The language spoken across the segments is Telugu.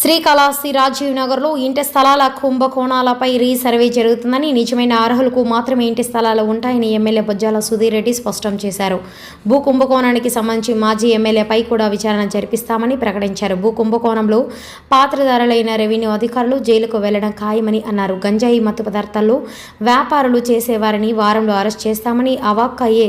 శ్రీకాళహస్తి రాజీవ్ నగర్లో ఇంటి స్థలాల కుంభకోణాలపై రీసర్వే జరుగుతుందని నిజమైన అర్హులకు మాత్రమే ఇంటి స్థలాలు ఉంటాయని ఎమ్మెల్యే బొజ్జాల సుధీర్ రెడ్డి స్పష్టం చేశారు. భూ కుంభకోణానికి సంబంధించి మాజీ ఎమ్మెల్యేపై కూడా విచారణ జరిపిస్తామని ప్రకటించారు. భూ కుంభకోణంలో పాత్రధారులైన రెవెన్యూ అధికారులు జైలుకు వెళ్ళడం ఖాయమని అన్నారు. గంజాయి మత్తు పదార్థాల్లో వ్యాపారులు చేసేవారిని వారంలో అరెస్ట్ చేస్తామని అవాక్కయ్యే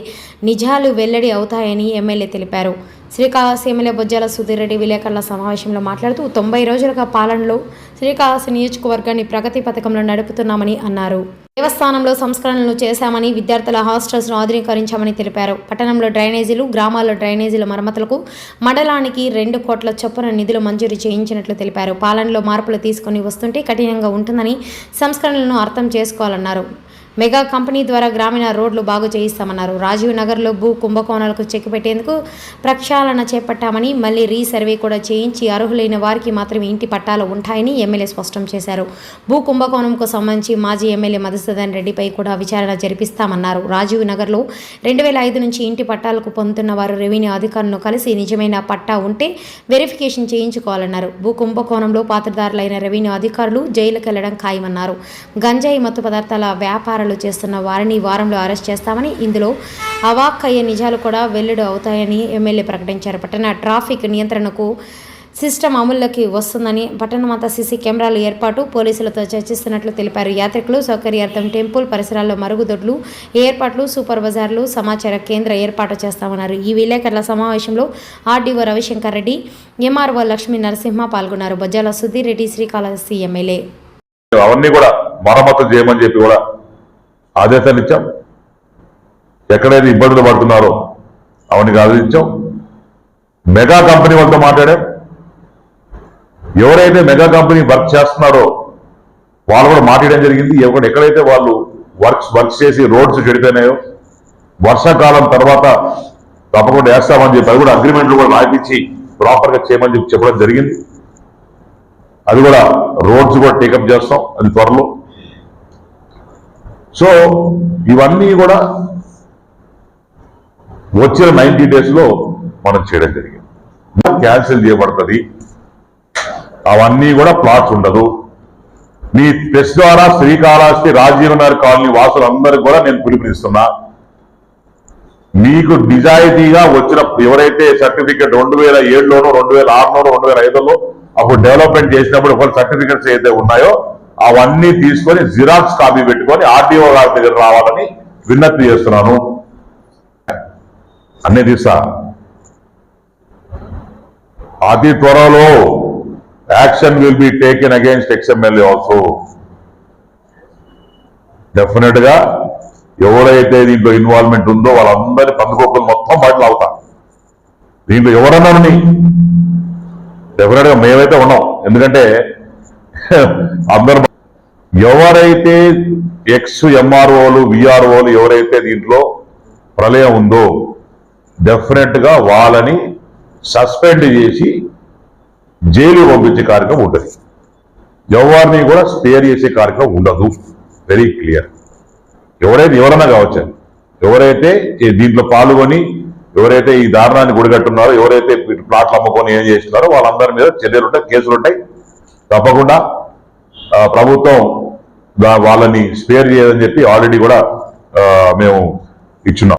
నిజాలు వెల్లడి అవుతాయని ఎమ్మెల్యే తెలిపారు. శ్రీకాళహస్తి ఎమ్మెల్యే బొజ్జాల సుధీర్ రెడ్డి విలేకరుల సమావేశంలో మాట్లాడుతూ తొంభై రోజులుగా పాలనలో శ్రీకాళహస్తి నియోజకవర్గాన్ని ప్రగతి పథకంలో నడుపుతున్నామని అన్నారు. దేవస్థానంలో సంస్కరణలు చేశామని విద్యార్థుల హాస్టల్స్ను ఆధునీకరించామని తెలిపారు. పట్టణంలో డ్రైనేజీలు గ్రామాల్లో డ్రైనేజీల మరమ్మతులకు మండలానికి రెండు కోట్ల చొప్పున నిధులు మంజూరు చేయించినట్లు తెలిపారు. పాలనలో మార్పులు తీసుకొని వస్తుంటే కఠినంగా ఉంటుందని సంస్కరణలను అర్థం చేసుకోవాలన్నారు. మెగా కంపెనీ ద్వారా గ్రామీణ రోడ్లు బాగు చేయిస్తామన్నారు. రాజీవ్ నగర్లో భూ కుంభకోణాలకు చెక్ పెట్టేందుకు ప్రక్షాళన చేపట్టామని మళ్ళీ రీసర్వే కూడా చేయించి అర్హులైన వారికి మాత్రమే ఇంటి పట్టాలు ఉంటాయని ఎమ్మెల్యే స్పష్టం చేశారు. భూ కుంభకోణంకు సంబంధించి మాజీ ఎమ్మెల్యే మధుసూదన్ రెడ్డిపై కూడా విచారణ జరిపిస్తామన్నారు. రాజీవ్ నగర్లో రెండు వేల ఐదు నుంచి ఇంటి పట్టాలకు పొందుతున్న వారు రెవెన్యూ అధికారులను కలిసి నిజమైన పట్టా ఉంటే వెరిఫికేషన్ చేయించుకోవాలన్నారు. భూ కుంభకోణంలో పాత్రదారులైన రెవెన్యూ అధికారులు జైలుకెళ్ళడం ఖాయమన్నారు. గంజాయి మత్తు పదార్థాల వ్యాపారాలు చేస్తున్న వారిని వారంలో అరెస్ట్ చేస్తామని ఇందులో అవాక్కయ్యే నిజాలు కూడా వెల్లడి అవుతాయని ఎమ్మెల్యే ప్రకటించారు. పట్టణ ట్రాఫిక్ నియంత్రణకు సిస్టమ్ అమల్లోకి వస్తుందని పట్టణమంతా సీసీ కెమెరాలు ఏర్పాటు పోలీసులతో చర్చిస్తున్నట్లు తెలిపారు. యాత్రికులు సౌకర్యార్థం టెంపుల్ పరిసరాల్లో మరుగుదొడ్లు ఏర్పాట్లు సూపర్ బజార్లు సమాచార కేంద్ర ఏర్పాటు చేస్తామన్నారు. ఈ విలేకరుల సమావేశంలో ఆర్డీఓ రవిశంకర్ రెడ్డి ఎంఆర్ఓ లక్ష్మీ నరసింహ పాల్గొన్నారు. బొజ్జాల సుధీర్ రెడ్డి శ్రీకాళహస్తి ఎమ్మెల్యే. అవన్నీ కూడా మరమ్మతు చేయమని చెప్పి కూడా ఆదేశాలు ఇచ్చాం ఎక్కడైతే ఇబ్బందులు పడుతున్నారో అవన్నీ ఆదేశించాం. మెగా కంపెనీ వాళ్ళతో మాట్లాడాం. ఎవరైతే మెగా కంపెనీ వర్క్ చేస్తున్నారో వాళ్ళు కూడా మాట్లాడడం జరిగింది. ఎవరు ఎక్కడైతే వాళ్ళు వర్క్స్ వర్క్స్ చేసి రోడ్స్ చెడిపోయినాయో వర్షాకాలం తర్వాత తప్పకుండా వేస్తామని చెప్పి అది కూడా అగ్రిమెంట్లు కూడా రాయించి ప్రాపర్గా చేయమని చెప్పి చెప్పడం జరిగింది. అది కూడా రోడ్స్ కూడా టేకప్ చేస్తాం. అది త్వరలో. సో ఇవన్నీ కూడా వచ్చిన నైన్టీ డేస్లో మనం చేయడం జరిగింది. క్యాన్సిల్ చేయబడుతుంది. అవన్నీ కూడా ప్లాట్స్ ఉండదు. మీ ప్రెస్ ద్వారా శ్రీకాళహస్తి రాజీవ్ నగర్ కాలనీ వాసులందరికీ కూడా నేను పిలుపునిస్తున్నా. మీకు నిజాయితీగా వచ్చిన ఎవరైతే సర్టిఫికెట్ రెండు వేల ఏడులోనో రెండు వేల ఆరులోనో రెండు వేల ఐదులో అప్పుడు డెవలప్మెంట్ చేసినప్పుడు ఒకటి సర్టిఫికెట్స్ ఏదైతే ఉన్నాయో అవన్నీ తీసుకొని జిరాక్స్ కాపీ పెట్టుకొని ఆర్డీఓ గారి దగ్గర రావాలని విన్నతి చేస్తున్నాను. అన్ని తీసా అతి త్వరలో action will be taken against ex MLA also. డెఫినెట్గా ఎవరైతే దీంట్లో ఇన్వాల్వ్మెంట్ ఉందో వాళ్ళందరి పందుకొక్కలు మొత్తం బయటలు అవుతా దీంట్లో ఎవరన్నా డెఫినెట్గా మేమైతే ఉన్నాం. ఎందుకంటే అందరు ఎవరైతే ఎక్స్ ఎంఆర్ఓలు విఆర్ఓలు ఎవరైతే దీంట్లో ప్రళయం ఉందో డెఫినెట్గా వాళ్ళని సస్పెండ్ చేసి జైలు పంపించే కార్యక్రమం ఉంటుంది. ఎవరిని కూడా స్పేర్ చేసే కార్యక్రమం ఉండదు. వెరీ క్లియర్ ఎవరైతే ఎవరన్నా కావచ్చు ఎవరైతే దీంట్లో పాల్గొని ఎవరైతే ఈ దారుణాన్ని గుడిగట్టున్నారో ఎవరైతే ప్లాట్లు అమ్ముకొని ఏం చేస్తున్నారో వాళ్ళందరి మీద చర్యలు ఉంటాయి కేసులు ఉంటాయి తప్పకుండా ప్రభుత్వం వాళ్ళని స్పేర్ చేయదని చెప్పి ఆల్రెడీ కూడా మేము ఇచ్చున్నాం.